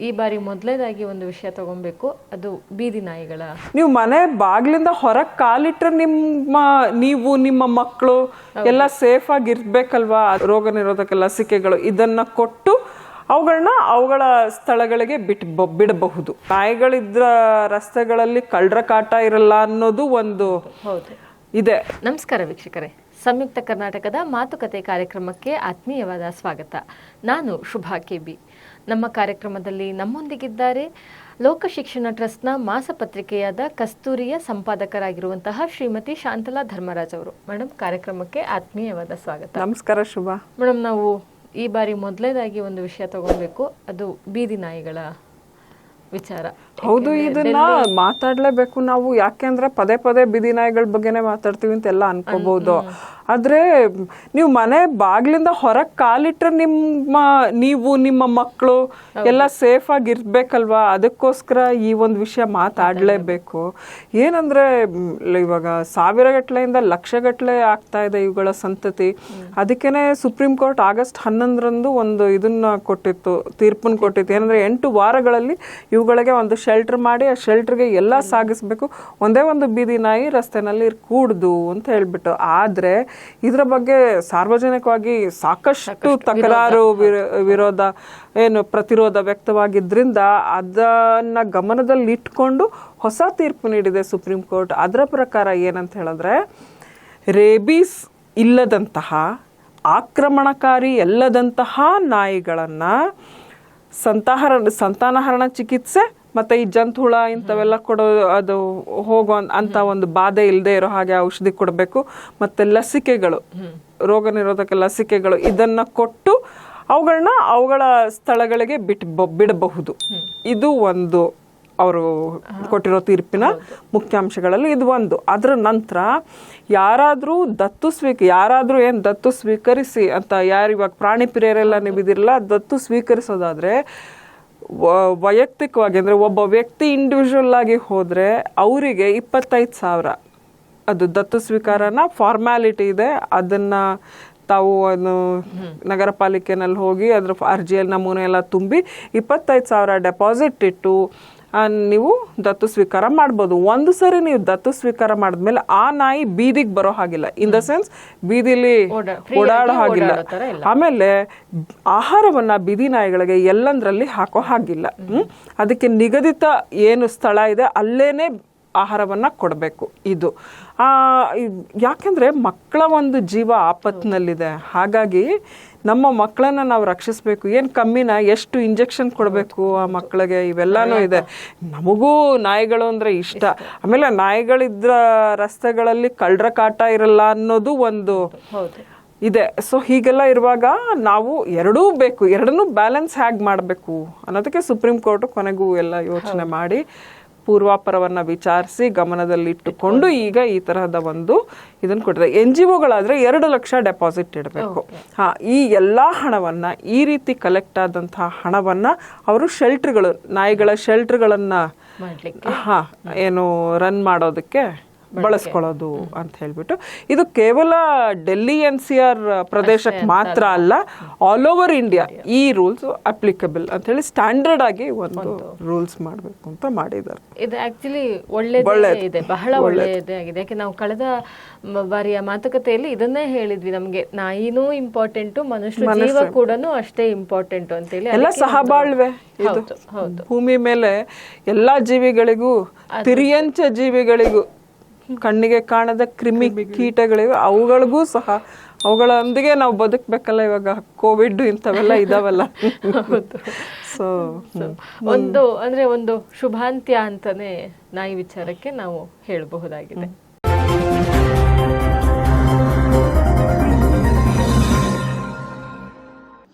ಈ ಬಾರಿ ಮೊದಲನೇದಾಗಿ ಒಂದು ವಿಷಯ ತಗೊಬೇಕು. ಅದು ಬೀದಿ ನಾಯಿಗಳ. ನೀವು ಮನೆ ಬಾಗಿಲಿಂದ ಹೊರಗ್ ಕಾಲಿಟ್ರೆ ನಿಮ್ಮ ನೀವು ನಿಮ್ಮ ಮಕ್ಕಳು ಎಲ್ಲ ಸೇಫ್ ಆಗಿ ಇರ್ಬೇಕಲ್ವಾ? ರೋಗ ನಿರೋಧಕ ಲಸಿಕೆಗಳು ಇದನ್ನ ಕೊಟ್ಟು ಅವುಗಳನ್ನ ಅವುಗಳ ಸ್ಥಳಗಳಿಗೆ ಬಿಟ್ ಬಿಡಬಹುದು. ನಾಯಿಗಳಿದ್ರ ರಸ್ತೆಗಳಲ್ಲಿ ಕಳ್ಳರ ಕಾಟ ಇರಲ್ಲ ಅನ್ನೋದು ಒಂದು ಹೌದು. ಇದೆ. ನಮಸ್ಕಾರ ವೀಕ್ಷಕರೇ. ಸಂಯುಕ್ತ ಕರ್ನಾಟಕದ ಮಾತುಕತೆ ಕಾರ್ಯಕ್ರಮಕ್ಕೆ ಆತ್ಮೀಯವಾದ ಸ್ವಾಗತ. ನಾನು ಶುಭಾ ಕೆಬಿ. ನಮ್ಮ ಕಾರ್ಯಕ್ರಮದಲ್ಲಿ ನಮ್ಮೊಂದಿಗಿದ್ದಾರೆ ಲೋಕ ಶಿಕ್ಷಣ ಟ್ರಸ್ಟ್ನ ಮಾಸಪತ್ರಿಕೆಯಾದ ಕಸ್ತೂರಿಯ ಸಂಪಾದಕರಾಗಿರುವಂತಹ ಶ್ರೀಮತಿ ಶಾಂತಲಾ ಧರ್ಮರಾಜ್ ಅವರು. ಮೇಡಮ್ ಕಾರ್ಯಕ್ರಮಕ್ಕೆ ಆತ್ಮೀಯವಾದ ಸ್ವಾಗತ. ನಮಸ್ಕಾರ ಶುಭ. ಮೇಡಮ್ ನಾವು ಈ ಬಾರಿ ಮೊದಲನೇದಾಗಿ ಒಂದು ವಿಷಯ ತಗೊಳ್ಬೇಕು. ಅದು ಬೀದಿ ನಾಯಿಗಳ ವಿಚಾರ. ಹೌದು ಇದನ್ನ ಮಾತಾಡ್ಲೇಬೇಕು ನಾವು. ಯಾಕೆಂದ್ರೆ ಪದೇ ಪದೇ ಬಿದಿ ನಾಯಿಗಳ ಬಗ್ಗೆನೇ ಮಾತಾಡ್ತೀವಿ ಅಂತ ಎಲ್ಲ ಅನ್ಕೋಬಹುದು ಆದ್ರೆ ನೀವು ಮನೆ ಬಾಗ್ಲಿಂದ ಹೊರಗ್ ಕಾಲಿಟ್ರೆ ನಿಮ್ಮ ನೀವು ನಿಮ್ಮ ಮಕ್ಕಳು ಎಲ್ಲ ಸೇಫ್ ಆಗಿ ಇರ್ಬೇಕಲ್ವಾ? ಅದಕ್ಕೋಸ್ಕರ ಈ ಒಂದು ವಿಷಯ ಮಾತಾಡ್ಲೇಬೇಕು. ಏನಂದ್ರೆ ಇವಾಗ ಸಾವಿರ ಗಟ್ಲೆಯಿಂದ ಲಕ್ಷ ಗಟ್ಲೆ ಆಗ್ತಾ ಇದೆ ಇವುಗಳ ಸಂತತಿ. ಅದಕ್ಕೇನೆ ಸುಪ್ರೀಂ ಕೋರ್ಟ್ ಆಗಸ್ಟ್ ಹನ್ನೊಂದರಂದು ಒಂದು ಇದನ್ನ ಕೊಟ್ಟಿತ್ತು ತೀರ್ಪನ್ನು ಕೊಟ್ಟಿತ್ತು. ಏನಂದ್ರೆ ಎಂಟು ವಾರಗಳಲ್ಲಿ ಇವುಗಳಿಗೆ ಒಂದು ಶೆಲ್ಟರ್ ಮಾಡಿ ಆ ಶೆಲ್ಟರ್ಗೆ ಎಲ್ಲ ಸಾಗಿಸ್ಬೇಕು. ಒಂದೇ ಒಂದು ಬೀದಿ ನಾಯಿ ರಸ್ತೆನಲ್ಲಿ ಕೂಡ್ದು ಅಂತ ಹೇಳ್ಬಿಟ್ಟು. ಆದ್ರೆ ಇದರ ಬಗ್ಗೆ ಸಾರ್ವಜನಿಕವಾಗಿ ಸಾಕಷ್ಟು ತಕರಾರು ವಿರ- ವಿರೋಧ ಏನು ಪ್ರತಿರೋಧ ವ್ಯಕ್ತವಾಗಿದ್ದರಿಂದ ಅದನ್ನ ಗಮನದಲ್ಲಿ ಇಟ್ಕೊಂಡು ಹೊಸ ತೀರ್ಪು ನೀಡಿದೆ ಸುಪ್ರೀಂ ಕೋರ್ಟ್. ಅದರ ಪ್ರಕಾರ ಏನಂತ ಹೇಳಿದ್ರೆ ರೇಬೀಸ್ ಇಲ್ಲದಂತಹ ಆಕ್ರಮಣಕಾರಿ ಎಲ್ಲದಂತಹ ನಾಯಿಗಳನ್ನು ಸಂತಾಹರ ಸಂತಾನಹರಣ ಚಿಕಿತ್ಸೆ ಮತ್ತೆ ಈ ಜಂತುಳ ಇಂಥವೆಲ್ಲ ಕೊಡೋ ಅದು ಹೋಗೋ ಅಂತ ಒಂದು ಬಾಧೆ ಇಲ್ಲದೆ ಇರೋ ಹಾಗೆ ಔಷಧಿ ಕೊಡಬೇಕು. ಮತ್ತೆ ಲಸಿಕೆಗಳು, ರೋಗ ನಿರೋಧಕ ಲಸಿಕೆಗಳು ಇದನ್ನ ಕೊಟ್ಟು ಅವುಗಳನ್ನ ಅವುಗಳ ಸ್ಥಳಗಳಿಗೆ ಬಿಟ್ ಬಿಡಬಹುದು. ಇದು ಒಂದು ಅವರು ಕೊಟ್ಟಿರೋ ತೀರ್ಪಿನ ಮುಖ್ಯಾಂಶಗಳಲ್ಲಿ ಇದು ಒಂದು. ಅದರ ನಂತರ ಯಾರಾದರೂ ದತ್ತು ಸ್ವೀಕ, ಯಾರಾದರೂ ಏನು ದತ್ತು ಸ್ವೀಕರಿಸಿ ಅಂತ ಯಾರು ಇವಾಗ ಪ್ರಾಣಿ ಪ್ರಿಯರೆಲ್ಲ ನೀವಿದಿರಲ್ಲ ದತ್ತು ಸ್ವೀಕರಿಸೋದಾದ್ರೆ ವೈಯಕ್ತಿಕವಾಗಿ ಅಂದರೆ ಒಬ್ಬ ವ್ಯಕ್ತಿ ಇಂಡಿವಿಜುವಲ್ ಆಗಿ ಹೋದರೆ ಅವರಿಗೆ ಇಪ್ಪತ್ತೈದು ಸಾವಿರ. ಅದು ದತ್ತು ಸ್ವೀಕಾರನ ಫಾರ್ಮ್ಯಾಲಿಟಿ ಇದೆ. ಅದನ್ನು ತಾವು ಅದು ನಗರ ಪಾಲಿಕೆನಲ್ಲಿ ಹೋಗಿ ಅದರ ಅರ್ಜಿಯಲ್ಲಿ ನಮೂನೆ ಎಲ್ಲ ತುಂಬಿ ಇಪ್ಪತ್ತೈದು ಸಾವಿರ ಡೆಪಾಸಿಟ್ ಇಟ್ಟು ನೀವು ದತ್ತು ಸ್ವೀಕಾರ ಮಾಡ್ಬೋದು. ಒಂದು ಸರಿ ನೀವು ದತ್ತು ಸ್ವೀಕಾರ ಮಾಡಿದ್ಮೇಲೆ ಆ ನಾಯಿ ಬೀದಿಗೆ ಬರೋ ಹಾಗಿಲ್ಲ. ಇನ್ ದ ಸೆನ್ಸ್ ಬೀದಿಲಿ ಓಡಾಡೋ ಹಾಗಿಲ್ಲ. ಆಮೇಲೆ ಆಹಾರವನ್ನ ಬೀದಿ ನಾಯಿಗಳಿಗೆ ಎಲ್ಲಂದ್ರಲ್ಲಿ ಹಾಕೋ ಹಾಗಿಲ್ಲ. ಹ್ಮ್? ಅದಕ್ಕೆ ನಿಗದಿತ ಏನು ಸ್ಥಳ ಇದೆ ಅಲ್ಲೇನೆ ಆಹಾರವನ್ನ ಕೊಡಬೇಕು ಇದು. ಯಾಕೆಂದರೆ ಯಾಕೆಂದ್ರೆ ಮಕ್ಕಳ ಒಂದು ಜೀವ ಆಪತ್ನಲ್ಲಿದೆ. ಹಾಗಾಗಿ ನಮ್ಮ ಮಕ್ಕಳನ್ನ ನಾವು ರಕ್ಷಿಸಬೇಕು. ಏನು ಕಮ್ಮಿನ ಎಷ್ಟು ಇಂಜೆಕ್ಷನ್ ಕೊಡಬೇಕು ಆ ಮಕ್ಕಳಿಗೆ? ಇವೆಲ್ಲನೂ ಇದೆ. ನಮಗೂ ನಾಯಿಗಳು ಅಂದರೆ ಇಷ್ಟ. ಆಮೇಲೆ ನಾಯಿಗಳಿದ್ದ ರಸ್ತೆಗಳಲ್ಲಿ ಕಳ್ಳರ ಕಾಟ ಇರಲ್ಲ ಅನ್ನೋದು ಒಂದು ಇದೆ. ಸೊ ಹೀಗೆಲ್ಲ ಇರುವಾಗ ನಾವು ಎರಡೂ ಬೇಕು. ಎರಡನ್ನೂ ಬ್ಯಾಲೆನ್ಸ್ ಹೇಗೆ ಮಾಡಬೇಕು ಅನ್ನೋದಕ್ಕೆ ಸುಪ್ರೀಂ ಕೋರ್ಟ್ ಕೊನೆಗೂ ಎಲ್ಲ ಯೋಚನೆ ಮಾಡಿ. ಪೂರ್ವಾಪರವನ್ನ ವಿಚಾರಿಸಿ ಗಮನದಲ್ಲಿಟ್ಟುಕೊಂಡು ಈಗ ಈ ತರಹದ ಒಂದು ಇದನ್ನು ಕೊಟ್ಟಿದೆ ಎನ್ ಜಿ ಒಗಳಾದ್ರೆ ಎರಡು ಲಕ್ಷ ಡೆಪಾಸಿಟ್ ಇಡಬೇಕು. ಹಾ ಈ ಎಲ್ಲಾ ಹಣವನ್ನ ಈ ರೀತಿ ಕಲೆಕ್ಟ್ ಆದಂತಹ ಹಣವನ್ನ ಅವರು ಶೆಲ್ಟರ್ಗಳು ನಾಯಿಗಳ ಶೆಲ್ಟರ್ಗಳನ್ನ ಹಾ ಏನು ರನ್ ಮಾಡೋದಕ್ಕೆ ಬಳಸ್ಕೊಳ್ಳೋದು ಅಂತ ಹೇಳ್ಬಿಟ್ಟು. ಇದು ಕೇವಲ ಡೆಲ್ಲಿ ಎನ್ ಸಿ ಆರ್ ಪ್ರದೇಶಕ್ಕೆ ಮಾತ್ರ ಅಲ್ಲ. ಆಲ್ ಓವರ್ ಇಂಡಿಯಾ ಈ ರೂಲ್ಸ್ ಅಪ್ಲಿಕಬಲ್ ಅಂತ ಹೇಳಿ ಸ್ಟ್ಯಾಂಡರ್ಡ್ ಆಗಿ ಒಂದು ರೂಲ್ಸ್ ಮಾಡಬೇಕು ಅಂತ ಮಾಡಿದ್ದಾರೆ. ಇದು ಆಕ್ಚುಲಿ ಒಳ್ಳೆಯದೇ ಇದೆ ಬಹಳ ಒಳ್ಳೆಯದೇ ಆಗಿದೆ. ಯಾಕೆ ನಾವು ಕಳೆದ ಬಾರಿಯ ಮಾತುಕತೆಯಲ್ಲಿ ಇದನ್ನೇ ಹೇಳಿದ್ವಿ ನಮಗೆ ನಾಯಿನೂ ಇಂಪಾರ್ಟೆಂಟ್ ಮನುಷ್ಯ. ಜೀವ ಕೂಡ ಅಷ್ಟೇ ಇಂಪಾರ್ಟೆಂಟ್ ಅಂತೇಳಿ ಎಲ್ಲ ಅದಕ್ಕೆ ಸಹಬಾಳ್ವೆ ಇದು ಹೌದು ಹೌದು. ಭೂಮಿ ಮೇಲೆ ಎಲ್ಲಾ ಜೀವಿಗಳಿಗೂ ತಿರಿಯಂಚ ಜೀವಿಗಳಿಗೂ ಕಣ್ಣಿಗೆ ಕಾಣದ ಕ್ರಿಮಿ ಕೀಟಗಳಿವೆ. ಅವುಗಳಿಗೂ ಸಹ ಅವುಗಳೊಂದಿಗೆ ನಾವು ಬದುಕಬೇಕಲ್ಲ ಇವಾಗ. ಕೋವಿಡ್ ಇಂಥವೆಲ್ಲ ಇದಾವಲ್ಲ. ಸೊ ಒಂದು ಅಂದ್ರೆ ಒಂದು ಶುಭಾಂತ್ಯ ಅಂತಾನೆ ನಾಯಿ ವಿಚಾರಕ್ಕೆ ನಾವು ಹೇಳಬಹುದಾಗಿದೆ.